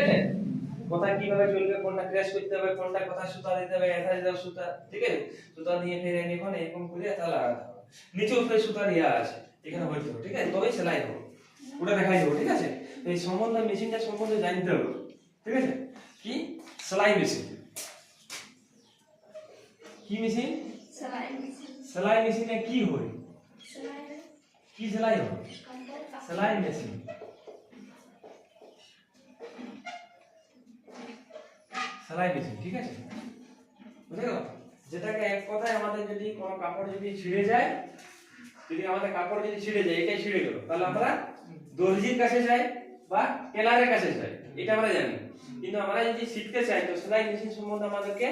আছে কোথায় কীভাবে চলবে কোনটা ক্র্যাশ করতে হবে কোনটা কোথায় সুতা দিতে হবে এথায় দিতে হবে সুতা ঠিক আছে? সুতা দিয়ে ফিরে এখন এরকম করে তা লাগাতে হবে। নিচে উপরে সুতা দেওয়া আছে এখানে হইতে হবে ঠিক আছে? তবেই সেলাই হবে ওটা দেখাই দেবো ঠিক আছে? তো এই সম্বন্ধে মেশিনটা সম্বন্ধে জানতে হবে ঠিক আছে? কি? সেলাই মেশিন কি মেশিন সেলাই মেশিন সেলাই মেশিনে কি হয়? সেলাই কি সেলাই হয়? সেলাই মেশিন সেলাই মেশিন, ঠিক আছে? বুঝে যেটাকে এক কথায় আমাদের যদি কোনো কাপড় যদি ছিঁড়ে যায়, যদি আমাদের কাপড় যদি ছিঁড়ে যায়, এটাই ছিঁড়ে গেল। তাহলে আমরা দর্জির কাছে যাই বা টেলারের কাছে যাই, এটা আমরা জানি। কিন্তু আমরা যদি শিখতে চাই, তো সেলাই মেশিন সম্বন্ধে আমাদেরকে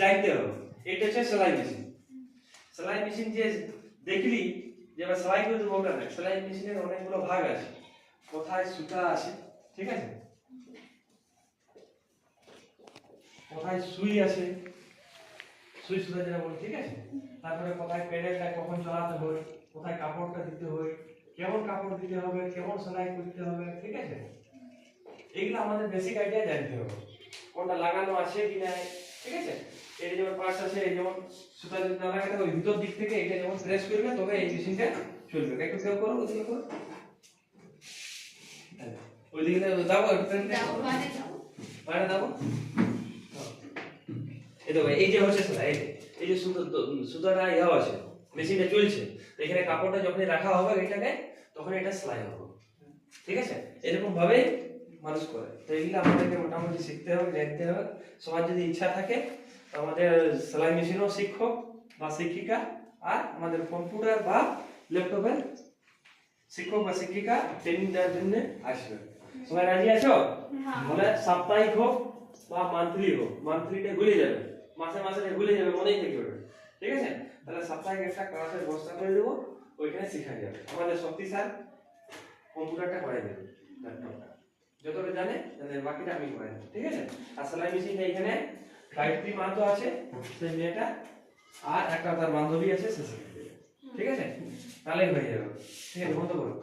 জানতে হবে। এটা হচ্ছে সেলাই মেশিন। সেলাই মেশিন যে দেখলি, যে আমরা সেলাই করে দেবো ওটা না সেলাই মেশিনের অনেকগুলো ভাগ আছে। কোথায় সুতা আছে ঠিক আছে? কোথায় সুই আছে? সুই সুতা যেটা বলি ঠিক আছে? তারপরে কোথায় প্যাডেলটা কখন চালাতে হয় কোথায় কাপড়টা দিতে হয় কেমন কাপড় দিতে হবে কেমন সেলাই করতে হবে ঠিক আছে? এগুলো আমাদের বেসিক আইডিয়া জানতে হবে। কোনটা লাগানো আছে কি নাই ঠিক আছে? এটা যেমন পার্টস আছে এই যেমন সুতা যদি না লাগাতে ওই ভিতর দিক থেকে এটা যেমন প্রেস করবে তবে এই মেশিনটা চলবে। একটু কেউ করো ওইদিকে করো ওইদিকে একটু pen টা। দাও মানে দাও। বাইরে দাও। এই দেখো এই যে হচ্ছে সেলাই এই যে- এই যে সুতো সুতোটা ইয়ে আছে মেশিনটা চলছে তো এখানে কাপড়টা যখনই রাখা হবে এটাকে তখন এটা সেলাই হবে ঠিক আছে? এরকম ভাবে মানুষ করে। তো এগুলো আমাদেরকে মোটামুটি শিখতে হবে জানতে হবে। সবার যদি ইচ্ছা থাকে তো আমাদের সেলাই মেশিনও শিক্ষক বা শিক্ষিকা আর আমাদের কম্পিউটার বা ল্যাপটপের শিক্ষক বা শিক্ষিকা ট্রেনিং দেওয়ার জন্য আসবে। সবাই রাজি আছো? হ্যাঁ। মানে সাপ্তাহিক হোক বা মান্থলি হোক মান্থলিটা ভুলে যাবে। মাসে মাসে ভুলে যাবে, মনেই থেকে যাবে ঠিক আছে? তাহলে সাপ্তাহিক একটা ক্লাসের ব্যবস্থা করে দেবো, ওইখানে শেখা যাবে। আমাদের শক্তি স্যার কম্পিউটারটা করে দেবে ল্যাপটপটা যতটা জানে, তাহলে বাকিটা আমি করে দেবো। ঠিক আছে? আর সেলাই মেশিনটা এখানে গায়ত্রী মাহাতো আছে, সেই মেয়েটা, আর একটা তার বান্ধবী আছে, সে ঠিক আছে? তাহলেই হয়ে যাবে। ঠিক আছে? বন্ধ করো।